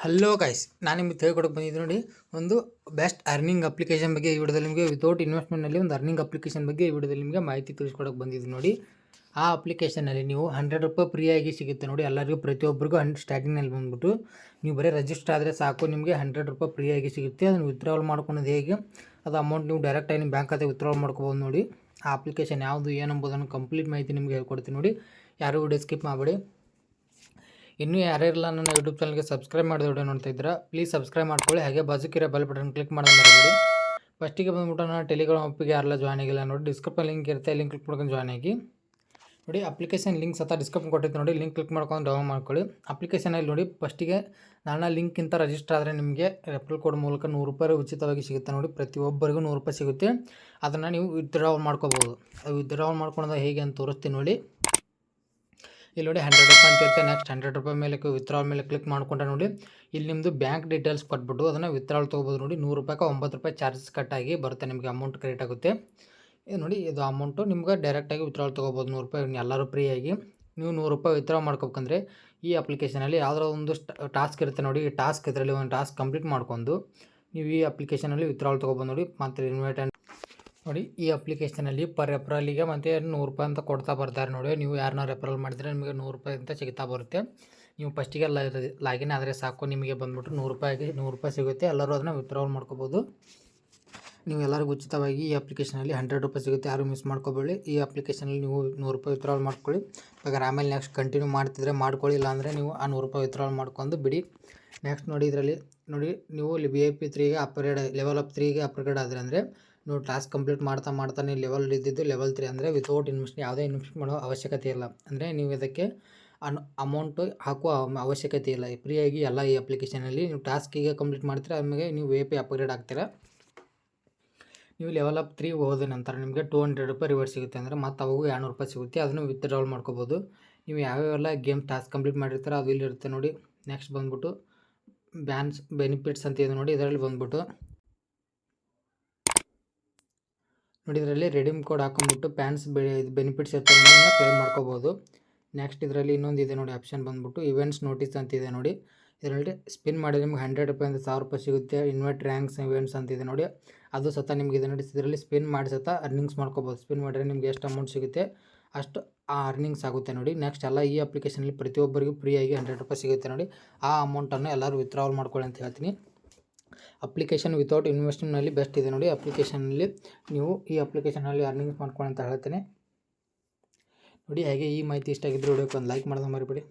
Hello guys ನಾನು ನಿಮಗೆ ತಿಳ್ಕೊಡಕ್ಕೆ ಬಂದಿದ್ದು ನೋಡಿ, ಒಂದು ಬೆಸ್ಟ್ ಅರ್ನಿಂಗ್ ಅಪ್ಲಿಕೇಶನ್ ಬಗ್ಗೆ ಈ ವಿಡಿಯೋದಲ್ಲಿ ನಿಮಗೆ ವಿತೌಟ್ ಇನ್ವೆಸ್ಟ್ಮೆಂಟ್ನಲ್ಲಿ ಒಂದು ಅರ್ನಿಂಗ್ ಅಪ್ಲಿಕೇಶನ್ ಬಗ್ಗೆ ಈ ವಿಡಿಯೋದಲ್ಲಿ ನಿಮಗೆ ಮಾಹಿತಿ ತಿಳಿಸ್ಕೊಡಕ್ಕೆ ಬಂದಿದ್ದು ನೋಡಿ. ಆ ಅಪ್ಲಿಕೇಶನಲ್ಲಿ ನೀವು ಹಂಡ್ರೆಡ್ ರೂಪಾಯಿ ಫ್ರೀಯಾಗಿ ಸಿಗುತ್ತೆ ನೋಡಿ. ಎಲ್ಲರಿಗೂ, ಪ್ರತಿಯೊಬ್ಬರಿಗೂ ಹಂಡ್ ಸ್ಟಾರ್ಟಿಂಗ್ನಲ್ಲಿ ಬಂದ್ಬಿಟ್ಟು, ನೀವು ಬರೀ ರಿಜಿಸ್ಟರ್ ಆದರೆ ಸಾಕು, ನಿಮಗೆ ಹಂಡ್ರೆಡ್ ರೂಪಾಯಿ ಫ್ರೀಯಾಗಿ ಸಿಗುತ್ತೆ. ಅದನ್ನು ವಿತ್ಡ್ರಾವಲ್ ಮಾಡ್ಕೊಳೋದು ಹೇಗೆ, ಅದು ಅಮೌಂಟ್ ನೀವು ಡೈರೆಕ್ಟಾಗಿ ನಿಮ್ಮ ಬ್ಯಾಂಕ್ ಖಾತೆಗೆ ವಿತ್ಡ್ರಾವಲ್ ಮಾಡ್ಕೋಬೋದು ನೋಡಿ. ಆ ಅಪ್ಲಿಕೇಶನ್ ಯಾವುದು ಏನಂಬುದನ್ನು ಕಂಪ್ಲೀಟ್ ಮಾಹಿತಿ ನಿಮಗೆ ಹೇಳ್ಕೊಡ್ತೀನಿ ನೋಡಿ. ಯಾರು ವಿಡಿಯೋ ಸ್ಕಿಪ್ ಮಾಡಬೇಡಿ. ಇನ್ನೂ ಯಾರಿಲ್ಲ ನನ್ನ ಯೂಟ್ಯೂಬ್ ಚಾನಲ್ಗೆ ಸಬ್ಸ್ಕ್ರೈಬ್ ಮಾಡಿದ ವಿಡಿಯೋ ನೋಡ್ತಾ ಇದ್ದೀರಾ ಪ್ಲೀಸ್ ಸಬ್ಸ್ಕ್ರೈಬ್ ಮಾಡ್ಕೊಳ್ಳಿ. ಹಾಗೆ ಬಾಜುಕಿರೋ ಬೆಲ್ ಬಟನ್ ಕ್ಲಿಕ್ ಮಾಡೋದು ಮರಿಬೇಡಿ. ಫಸ್ಟಿಗೆ ಬಂದ್ಬಿಟ್ಟು ನಾನು ಟೆಲಿಗ್ರಾಮ್ ಅಪ್ಪಿಗೆ ಯಾರೆಲ್ಲ ಜಾಯ್ನ್ ಆಗಿಲ್ಲ ನೋಡಿ ಡಿಸ್ಕ್ರಿಪ್ಷನ್ ಲಿಂಕ್ ಇರುತ್ತೆ ಲಿಂಕ್ ಕ್ಲಿಕ್ ಮಾಡ್ಕೊಂಡು ಜಾಯ್ನ್ ಆಗಿ. ನೋಡಿ ಅಪ್ಲಿಕೇಶನ್ ಲಿಂಕ್ ಸತ ಡಿಸ್ಕ್ರಿಪ್ಷನ್ ಕೊಟ್ಟಿತ್ತು ನೋಡಿ ಲಿಂಕ್ ಕ್ಲಿಕ್ ಮಾಡ್ಕೊಂಡು ಡೌನ್ ಮಾಡ್ಕೊಳ್ಳಿ. ಅಪ್ಲಿಕೇಶನಲ್ಲಿ ನೋಡಿ ಫಸ್ಟಿಗೆ ನಾನು ಲಿಂಕ್ಗಿಂತ ರಿಜಿಸ್ಟರ್ ಆದರೆ ನಿಮಗೆ ರೆಫರಲ್ ಕೋಡ್ ಮೂಲಕ ನೂರು ರೂಪಾಯಿ ಉಚಿತವಾಗಿ ಸಿಗುತ್ತೆ ನೋಡಿ, ಪ್ರತಿಯೊಬ್ಬರಿಗೂ ನೂರು ರೂಪಾಯಿ ಸಿಗುತ್ತೆ. ಅದನ್ನು ನೀವು ವಿತ್ಡ್ರಾವಲ್ ಮಾಡ್ಕೋಬೋದು. ಅದು ವಿತ್ಡ್ರಾವಲ್ ಮಾಡ್ಕೊಳೋದು ಹೇಗೆ ಅಂತ ತೋರಿಸ್ತೀನಿ ನೋಡಿ. ಇಲ್ಲಿ ನೋಡಿ ಹಂಡ್ರೆಡ್ ರೂಪಾಯಿ ಅಂತ ಇರುತ್ತೆ ನೆಕ್ಸ್ಟ್ ಹಂಡ್ರೆಡ್ ರೂಪಾಯಿ ಮೇಲೆ ವಿತ್ರಾಲ್ ಮೇಲೆ ಕ್ಲಿಕ್ ಮಾಡ್ಕೊಂಡ್ರೆ ನೋಡಿ, ಇಲ್ಲಿ ನಿಮ್ಮದು ಬ್ಯಾಂಕ್ ಡೀಟೇಲ್ಸ್ ಕೊಟ್ಬಿಟ್ಟು ಅದನ್ನು ವಿತ್ರಾಲ್ ತೊಗೋಬೋದು ನೋಡಿ. ನೂರು ರೂಪಾಯಿಗೆ ಒಂಬತ್ತು ರೂಪಾಯಿ ಚಾರ್ಜಸ್ ಕಟ್ಟಾಗಿ ಬರುತ್ತೆ ನಿಮಗೆ ಅಮೌಂಟ್ ಕ್ರಿಯೇಟ್ ಆಗುತ್ತೆ. ಇದು ನೋಡಿ, ಇದು ಅಮೌಂಟು ನಿಮ್ಗೆ ಡೈರೆಕ್ಟಾಗಿ ವಿತ್ರಾಲ್ ತೊಗೋಬೋದು ನೂರು ರೂಪಾಯಿ. ಎಲ್ಲರೂ ಫ್ರೀಯಾಗಿ ನೀವು ನೂರು ರೂಪಾಯಿ ವಿತ್ಡ್ರಾ ಮಾಡ್ಕೋಬೇಕಂದ್ರೆ ಈ ಅಪ್ಲಿಕೇಶನಲ್ಲಿ ಯಾವುದೋ ಒಂದು ಟಾಸ್ಕ್ ಇರುತ್ತೆ ನೋಡಿ. ಈ ಟಾಸ್ಕ್ ಇದರಲ್ಲಿ ಒಂದು ಟಾಸ್ಕ್ ಕಂಪ್ಲೀಟ್ ಮಾಡ್ಕೊಂಡು ನೀವು ಈ ಅಪ್ಲಿಕೇಶನಲ್ಲಿ ವಿತ್ರಾಲ್ ತೊಗೊಬೋದು ನೋಡಿ. ಮತ್ತು ಇನ್ವೈಟ್ ನೋಡಿ, ಈ ಅಪ್ಲಿಕೇಶನಲ್ಲಿ ಪರ್ ರೆಫರಲಿಗೆ ಮತ್ತು ನೂರು ರೂಪಾಯಿ ಅಂತ ಕೊಡ್ತಾ ಬರ್ತಾರೆ ನೋಡಿ. ನೀವು ಯಾರನ್ನ ರೆಫರಲ್ ಮಾಡಿದ್ರೆ ನಿಮಗೆ ನೂರು ರೂಪಾಯಿ ಅಂತ ಸಿಗ್ತಾ ಬರುತ್ತೆ. ನೀವು ಫಸ್ಟಿಗೆ ಲಾಗಿನ್ ಆದರೆ ಸಾಕು. ನಿಮಗೆ ಬಂದ್ಬಿಟ್ಟು ನೂರು ರೂಪಾಯಿಗೆ ನೂರು ರೂಪಾಯಿ ಸಿಗುತ್ತೆ. ಎಲ್ಲರೂ ಅದನ್ನು ವಿತ್ಡ್ರಾವಲ್ ಮಾಡ್ಕೋಬೋದು. ನೀವು ಎಲ್ಲರಿಗೂ ಉಚಿತವಾಗಿ ಈ ಅಪ್ಲಿಕೇಶನಲ್ಲಿ ಹಂಡ್ರೆಡ್ ರೂಪಾಯಿ ಸಿಗುತ್ತೆ. ಯಾರು ಮಿಸ್ ಮಾಡ್ಕೋಬೇಡಿ. ಈ ಅಪ್ಲಿಕೇಶನಲ್ಲಿ ನೀವು ನೂರು ರೂಪಾಯಿ ವಿತ್ರಾಲ್ ಮಾಡ್ಕೊಳ್ಳಿ. ಇವಾಗ ಆಮೇಲೆ ನೆಕ್ಸ್ಟ್ ಕಂಟಿನ್ಯೂ ಮಾಡ್ತಿದ್ರೆ ಮಾಡ್ಕೊಳ್ಳಿ, ಇಲ್ಲಾಂದರೆ ನೀವು ಆ ನೂರು ರೂಪಾಯಿ ವಿತ್ರಾಲ್ ಮಾಡ್ಕೊಂಡು ಬಿಡಿ. ನೆಕ್ಸ್ಟ್ ನೋಡಿ ಇದರಲ್ಲಿ, ನೋಡಿ ನೀವು ಇಲ್ಲಿ ಬಿ ಐ ಪಿ ತ್ರೀಗೆ ಅಪ್ಗ್ರೇಡ್ ಲೆವೆಲ್ ಅಪ್ ತ್ರೀಗೆ ಅಪ್ಗ್ರೇಡ್ ಆದರೆ ಅಂದರೆ ನೀವು ಟಾಸ್ಕ್ ಕಂಪ್ಲೀಟ್ ಮಾಡ್ತಾ ಮಾಡ್ತಾ ನೀವು ಲೆವೆಲ್ ಇದ್ದಿದ್ದು ಲೆವೆಲ್ ತ್ರೀ ಅಂದರೆ ವಿತೌಟ್ ಇನ್ವೆಸ್ಟ್ ಯಾವುದೇ ಇನ್ವೆಸ್ಟ್ ಮಾಡೋ ಅವಶ್ಯಕತೆ ಇಲ್ಲ. ಅಂದರೆ ನೀವು ಇದಕ್ಕೆ ಅನ್ ಅಮೌಂಟು ಹಾಕುವ ಅವಶ್ಯಕತೆ ಇಲ್ಲ. ಫ್ರೀಯಾಗಿ ಎಲ್ಲ ಈ ಅಪ್ಲಿಕೇಶನಲ್ಲಿ ನೀವು ಟಾಸ್ಕಿಗೆ ಕಂಪ್ಲೀಟ್ ಮಾಡ್ತೀರಾ, ಆಮೇಲೆ ನೀವು ವಿ ಪಿ ಅಪ್ಗ್ರೇಡ್ ಆಗ್ತೀರಾ ನೀವು ಲೆವೆಲ್ ಅಪ್ ತ್ರೀ ಹೋದ ನಂತರ ನಿಮಗೆ ಟೂ ಹಂಡ್ರೆಡ್ ರೂಪಾಯಿ ರಿವಾರ್ಡ್ ಸಿಗುತ್ತೆ ಅಂದರೆ ಮತ್ತೆ ಅವು ಎರಡುನೂರು ರೂಪಾಯಿ ಸಿಗುತ್ತೆ, ಅದನ್ನು ವಿತ್ಡ್ರಾವಲ್ ಮಾಡ್ಕೋಬೋದು. ನೀವು ಯಾವ್ಯಾವೆಲ್ಲ ಗೇಮ್ ಟಾಸ್ಕ್ ಕಂಪ್ಲೀಟ್ ಮಾಡಿರ್ತಾರೋ ಅದು ಇಲ್ಲಿರುತ್ತೆ ನೋಡಿ. ನೆಕ್ಸ್ಟ್ ಬಂದ್ಬಿಟ್ಟು ಬ್ಯಾನ್ಸ್ ಬೆನಿಫಿಟ್ಸ್ ಅಂತ ಇದೆ ನೋಡಿ, ಇದರಲ್ಲಿ ಬಂದ್ಬಿಟ್ಟು. ನೋಡಿ ಇದರಲ್ಲಿ ರೆಡಿಮ್ ಕೋಡ್ ಹಾಕೊಂಡ್ಬಿಟ್ಟು ಪ್ಯಾನ್ಸ್ ಬೆ ಬೆನಿಫಿಟ್ಸ್ ಇರ್ತಾರೆ ಕ್ಲೇಮ್ ಮಾಡ್ಕೋಬೋದು. ನೆಕ್ಸ್ಟ್ ಇದರಲ್ಲಿ ಇನ್ನೊಂದು ಇದೆ ನೋಡಿ ಆಪ್ಷನ್ ಬಂದ್ಬಿಟ್ಟು ಇವೆಂಟ್ಸ್ ನೋಟಿಸ್ ಅಂತ ಇದೆ ನೋಡಿ. ಇದರಲ್ಲಿ ಸ್ಪಿನ್ ಮಾಡಿದ್ರೆ ನಿಮ್ಗೆ ಹಂಡ್ರೆಡ್ ರೂಪಾಯಿಂದ ಅಂತ ಸಾವಿರ ರೂಪಾಯಿ ಸಿಗುತ್ತೆ. ಇನ್ವೈಟ್ ರ್ಯಾಂಕ್ಸ್ ಇವೆಂಟ್ಸ್ ಅಂತಿದೆ ನೋಡಿ. ಅದು ಸತ ನಿಮ್ಗೆ ಇದೆ ನೋಡಿ ಇದರಲ್ಲಿ ಸ್ಪಿನ್ ಮಾಡಿ ಸತ ಅರ್ನಿಂಗ್ಸ್ ಮಾಡ್ಕೋಬೋದು. ಸ್ಪಿನ್ ಮಾಡಿದ್ರೆ ನಿಮ್ಗೆ ಎಷ್ಟು ಅಮೌಂಟ್ ಸಿಗುತ್ತೆ, ಅಷ್ಟು ಆ ಅರ್ನಿಂಗ್ಸ್ ಆಗುತ್ತೆ ನೋಡಿ. ನೆಕ್ಸ್ಟ್ ಎಲ್ಲ ಈ ಅಪ್ಲಿಕೇಶನಲ್ಲಿ ಪ್ರತಿಯೊಬ್ಬರಿಗೂ ಫ್ರೀಯಾಗಿ ಹಂಡ್ರೆಡ್ ರೂಪಾಯಿ ಸಿಗುತ್ತೆ ನೋಡಿ. ಆ ಅಮೌಂಟನ್ನು ಎಲ್ಲರೂ ವಿತ್ಡ್ರಾವಲ್ ಮಾಡ್ಕೊಳ್ಳಿ ಅಂತ ಹೇಳ್ತೀನಿ. ಅಪ್ಲಿಕೇಶನ್ ವಿತೌಟ್ ಇನ್ವೆಸ್ಟ್ಮೆಂಟ್ನಲ್ಲಿ ಬೆಸ್ಟ್ ಇದೆ ನೋಡಿ. ಅಪ್ಲಿಕೇಶನಲ್ಲಿ ನೀವು ಈ ಅಪ್ಲಿಕೇಶನಲ್ಲಿ ಅರ್ನಿಂಗ್ಸ್ ಮಾಡ್ಕೊಳ್ಳಿ ಅಂತ ಹೇಳ್ತೀನಿ. ನೋಡಿ, ಹಾಗೆ ಈ ಮಾಹಿತಿ ಇಷ್ಟ ಆಗಿದ್ದರೆ ವಿಡಿಯೋಕ್ಕೆ ಒಂದು ಲೈಕ್ ಮಾಡೋದು ಮರಿಬೇಡಿ.